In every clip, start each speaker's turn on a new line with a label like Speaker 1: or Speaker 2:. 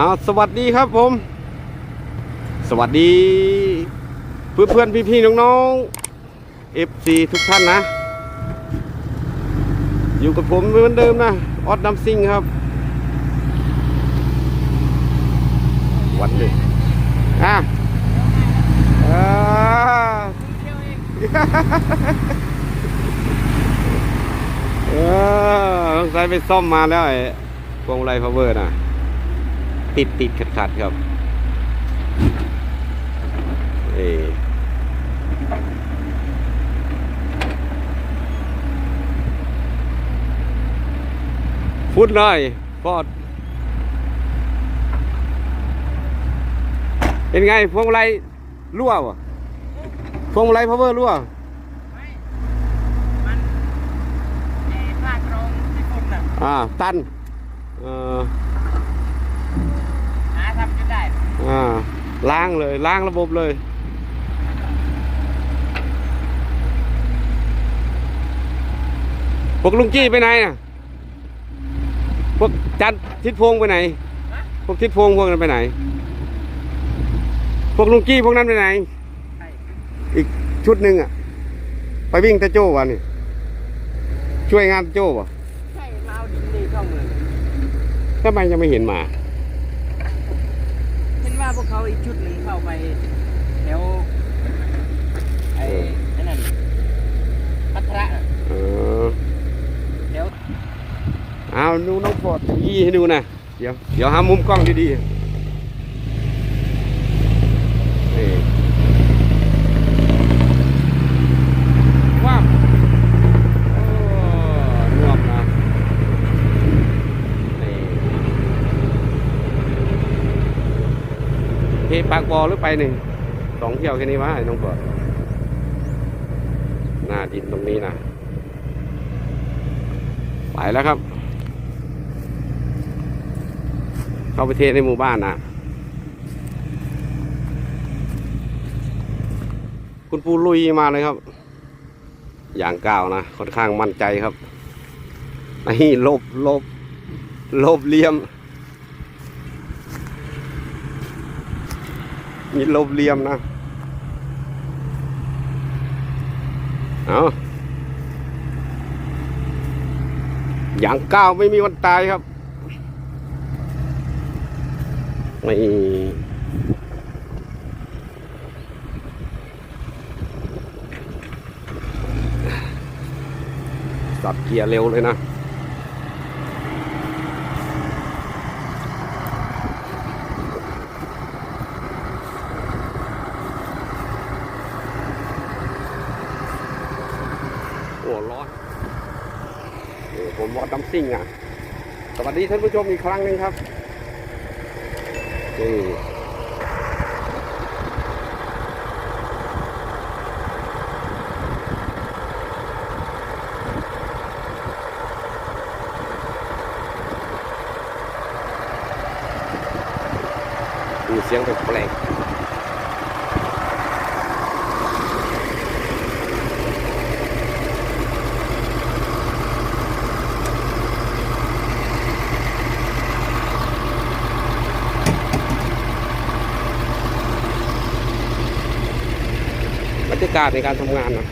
Speaker 1: เอาสวัสดีครับผม สวัสดี เพื่อนเพื่อนพี่พี่ๆน้องๆ FC ทุกท่านนะ อยู่กับผมเหมือนเดิมนะ ออดดัมซิงครับ วันนึ่งอะอ่าเออต้องใช้ไปซ่อมมาแล้วไอ้พวงมาลัยพาวเวอร์น่ะ ติดติดขัดขัดๆครับเออฟุดเลยปอดเป็นไงพวงมาลัยรั่ววะพวงมาลัยพาวเวอร์รั่ว
Speaker 2: ไม่มันไอ้ผ้ากรองที่ฝุ่นน่ะ
Speaker 1: อ่า ตัน เอ่อ
Speaker 2: หาทำจนได้
Speaker 1: อ่าล้างเลยล้างระบบเลยพวกลุงกี้ไปไหนน่ะพวกจันทิศพงษ์ไปไหน
Speaker 2: ฮะ
Speaker 1: พวกทิศพงษ์พวกนั้นไปไหน พวกลุงกี้พวกนั้นไปไหน
Speaker 2: ใช่
Speaker 1: อีกชุดหนึ่งอะ ไปวิ่งตะโจ้วะนี่ช่วยงานตะโจ้วะ
Speaker 2: ใช่มาเอาดินนี่เข้าเมือง
Speaker 1: ทำไมยังไม่เห็นมา
Speaker 2: เห็นว่า พวกเขาอีกชุดหนึ่งเข้าไปแถวไอ้นั่นน่ะพัทระน่ะ
Speaker 1: เออ
Speaker 2: แถว
Speaker 1: เอาดูน้องฟอร์ดยี่ให้ดูนะ เดี๋ยว เดี๋ยวหามุมกล้องดีๆนี่ว้าวโอ้นวบนะนี่ เฮปากบอหรือไปหนึ่งสองเที่ยวแค่นี้วะไอ้น้องฟอร์ดหน้าดินตรงนี้นะไปแล้วครับ เข้าไปเทในหมู่บ้านนะคุณปูลุยมาเลยครับ อย่างก้าวนะค่อนข้างมั่นใจครับนี่ลบลบลบเลี่ยม มีลบเลียมนะ เอาอย่างก้าวไม่มีวันตายครับนี่สับเกียร์เร็วเลยนะ ร้อนผมวอดดัมซิ่งอะ สวัสดีท่านผู้ชมอีกครั้งหนึ่งครับนี่เสียงแปลกๆ รรยากาศในการทำงานนะ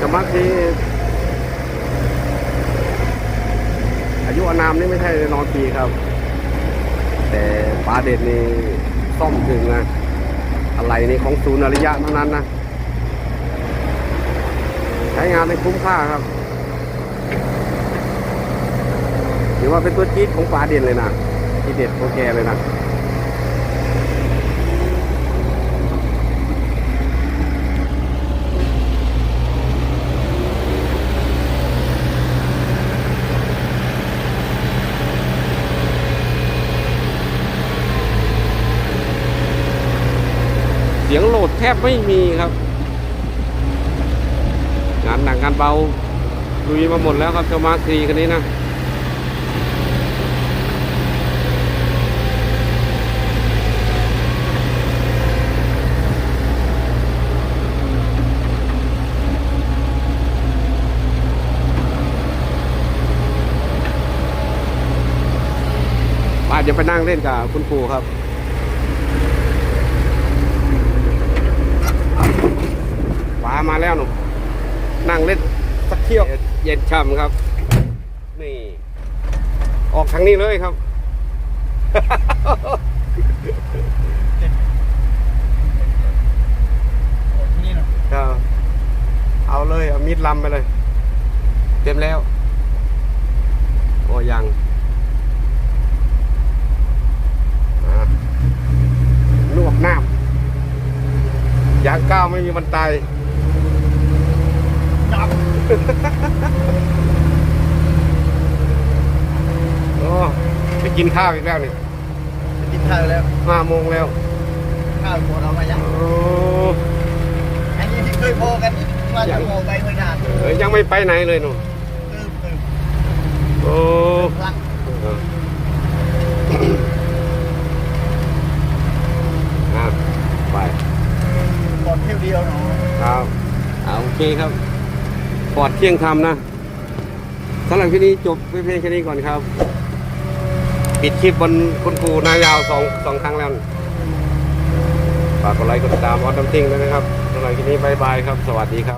Speaker 1: จะมักที่อายุอนามนี่ไม่ใช่นอนปีครับ แต่ปลาเด็ดนี่ซ่อมถึงนะอะไรนี่ของศูนย์อริยะเท่านั้นนะใช้งานได้คุ้มค่าครับ ถือว่าเป็นตัวจี๊ดของปลาเด่นเลยนะที่เด็ดโปรแกเลยนะเสียงโหลดแทบไม่มีครับ งานหนักงานเบาลุยมาหมดแล้วครับเจ้ามาคซีคันนี้นะ จะไปนั่งเล่นกับคุณครูครับปลามาแล้วหนูนั่งเล่นสักเที่ยวเย็นช่ำครับ นี่ ออกทางนี้เลยครับ
Speaker 2: นี่เนาะ
Speaker 1: ก็เอาเลยเอามีดลำไปเลย เต็มแล้ว โอ้ยังอะ ลวกน้ำยางก้าวไม่มีวันตาย
Speaker 2: จับ
Speaker 1: โอ้ไปกินข้าวอีกแล้วนี่
Speaker 2: กินข้าวแล้ว
Speaker 1: ห้าโมงแล้ว
Speaker 2: ข้าวหมดเอามายัง
Speaker 1: โอ้
Speaker 2: อันนี้ที่เคยโพกันว่าจะโพไปไม่นาน
Speaker 1: เอ้ยยังไม่ไปไหนเลยหนู
Speaker 2: ตื่นตื่น
Speaker 1: โอ้
Speaker 2: พลัก
Speaker 1: เอออะไป
Speaker 2: ก่อนเที่ยวเดียวเนาะ
Speaker 1: ครับเอาโอเคครับปอดเที่ยงธรรมนะสำหรับที่นี้จบเพียงแค่นี้ก่อนครับ ปิดคลิปบนคุณครูนายาวสองสองครั้งแล้วฝากกดไลค์กดติดตามออดดัมติ้งด้วยนะครับสำหรับที่นี้บายบายครับ สวัสดีครับ